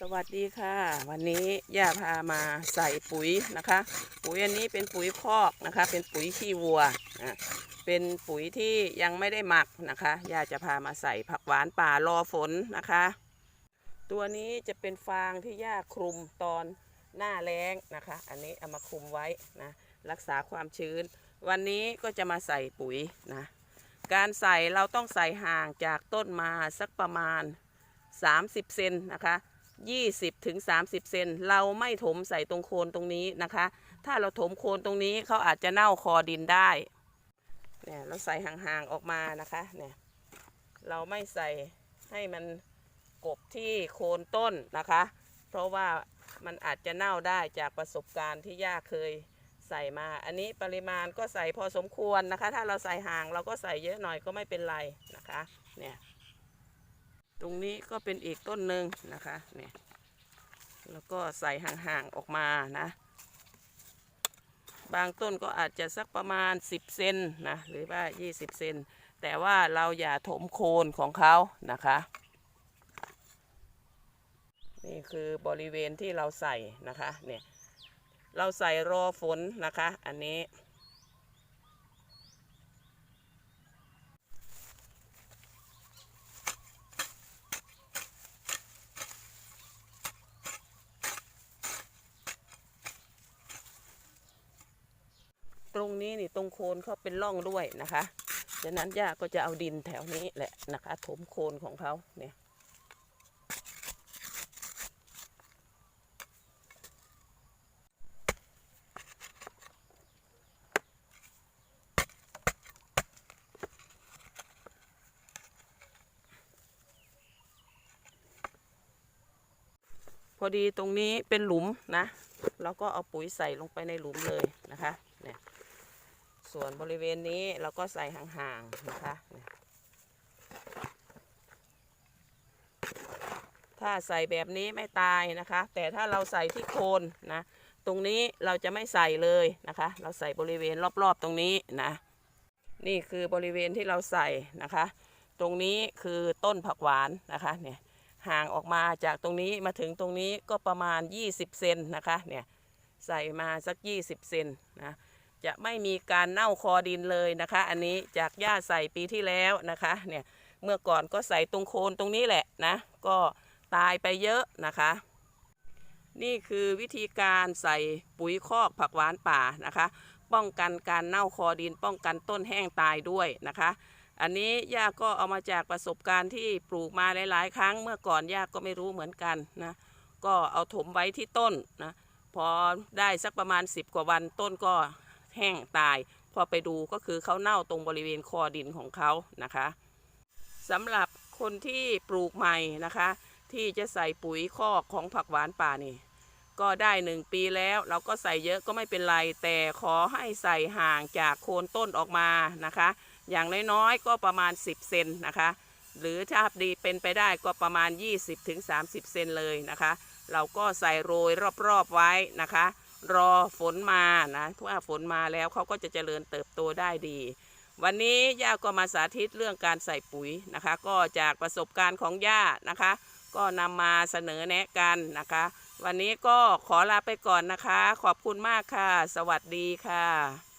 สวัสดีค่ะ วันนี้ย่าพามาใส่ปุ๋ยนะคะ ปุ๋ยอันนี้เป็นปุ๋ยคอกนะคะ เป็นปุ๋ยขี้วัวนะเป็นปุ๋ยที่ยังไม่ได้หมักนะคะย่าจะพามาใส่ผักหวานป่ารอฝนนะคะ ตัวนี้จะเป็นฟางที่ย่าคลุมตอนหน้าแล้งนะคะ อันนี้เอามาคลุมไว้นะรักษาความชื้น วันนี้ก็จะมาใส่ปุ๋ยนะการใส่เราต้องใส่ห่างจากต้นมาสักประมาณ 30 เซนนะคะ 20ถึง30 เซนเราไม่ถมใส่ตรงโคนตรงนี้นะคะ ถ้าเราถมโคนตรงนี้เขาอาจจะเน่าคอดินได้เนี่ยเราใส่ห่างๆออกมานะคะเนี่ยเราไม่ใส่ให้มันกบที่โคนต้นนะคะ เพราะว่ามันอาจจะเน่าได้จากประสบการณ์ที่ย่าเคยใส่มา อันนี้ปริมาณก็ใส่พอสมควรนะคะ ถ้าเราใส่ห่างเราก็ใส่เยอะหน่อยก็ไม่เป็นไรนะคะเนี่ย ตรงนี้ก็เป็นอีกต้นหนึ่งนะคะเนี่ยแล้วก็ใส่ห่างๆออกมานะ บางต้นก็อาจจะสักประมาณ 10 เซนนะหรือว่า 20 เซนแต่ว่าเราอย่าถมโคนของเขานะคะ นี่คือบริเวณที่เราใส่นะคะเนี่ยเราใส่รอฝนนะคะ อันนี้ ตรงนี้นี่ตรงโคนเขาเป็นร่องด้วยนะคะฉะนั้นย่าก็จะเอาดินแถวนี้แหละนะคะ ถมโคนของเขาเนี่ยพอดีตรงนี้เป็นหลุมนะ เราก็เอาปุ๋ยใส่ลงไปในหลุมเลยนะคะ เนี่ย ส่วนบริเวณนี้เราก็ใส่ห่างๆนะคะ ถ้าใส่แบบนี้ไม่ตายนะคะ แต่ถ้าเราใส่ที่โคนนะ ตรงนี้เราจะไม่ใส่เลยนะคะ เราใส่บริเวณรอบๆตรงนี้นะ นี่คือบริเวณที่เราใส่นะคะ ตรงนี้คือต้นผักหวานนะคะเนี่ยห่างออกมาจากตรงนี้มาถึงตรงนี้ก็ประมาณ 20 เซนนะคะเนี่ยใส่มาสัก 20 เซนนะ จะไม่มีการเน่าคอดินเลยนะคะ อันนี้จากหญ้าใส่ปีที่แล้วนะคะ เนี่ยเมื่อก่อนก็ใส่ตรงโคนตรงนี้แหละนะ ก็ตายไปเยอะนะคะ นี่คือวิธีการใส่ปุ๋ยคอกผักหวานป่านะคะ ป้องกันการเน่าคอดิน ป้องกันต้นแห้งตายด้วยนะคะอันนี้ย่าก็เอามาจากประสบการณ์ที่ปลูกมาหลายๆ ครั้งเมื่อก่อนย่าก็ไม่รู้เหมือนกันนะก็เอาถมไว้ที่ต้นนะพอได้สักประมาณ 10 กว่าวันต้นก็ แห้งตาย พอไปดูก็คือเขาเน่าตรงบริเวณคอดินของเขานะคะสำหรับคนที่ปลูกใหม่นะคะ ที่จะใส่ปุ๋ยคอกของผักหวานป่านี่ก็ได้หนึ่งปีแล้วเราก็ใส่เยอะก็ไม่เป็นไร แต่ขอให้ใส่ห่างจากโคนต้นออกมานะคะ อย่างน้อยๆก็ประมาณ 10 เซนนะคะ หรือถ้าดีเป็นไปได้ก็ประมาณ 20-30 เซนเลยนะคะ เราก็ใส่โรยรอบๆไว้นะคะ รอฝนมานะถ้าฝนมาแล้วเขาก็จะเจริญเติบโตได้ดี วันนี้ย่าก็มาสาธิตเรื่องการใส่ปุ๋ยนะคะ ก็จากประสบการณ์ของย่านะคะ ก็นำมาเสนอแนะกันนะคะ วันนี้ก็ขอลาไปก่อนนะคะ ขอบคุณมากค่ะ สวัสดีค่ะ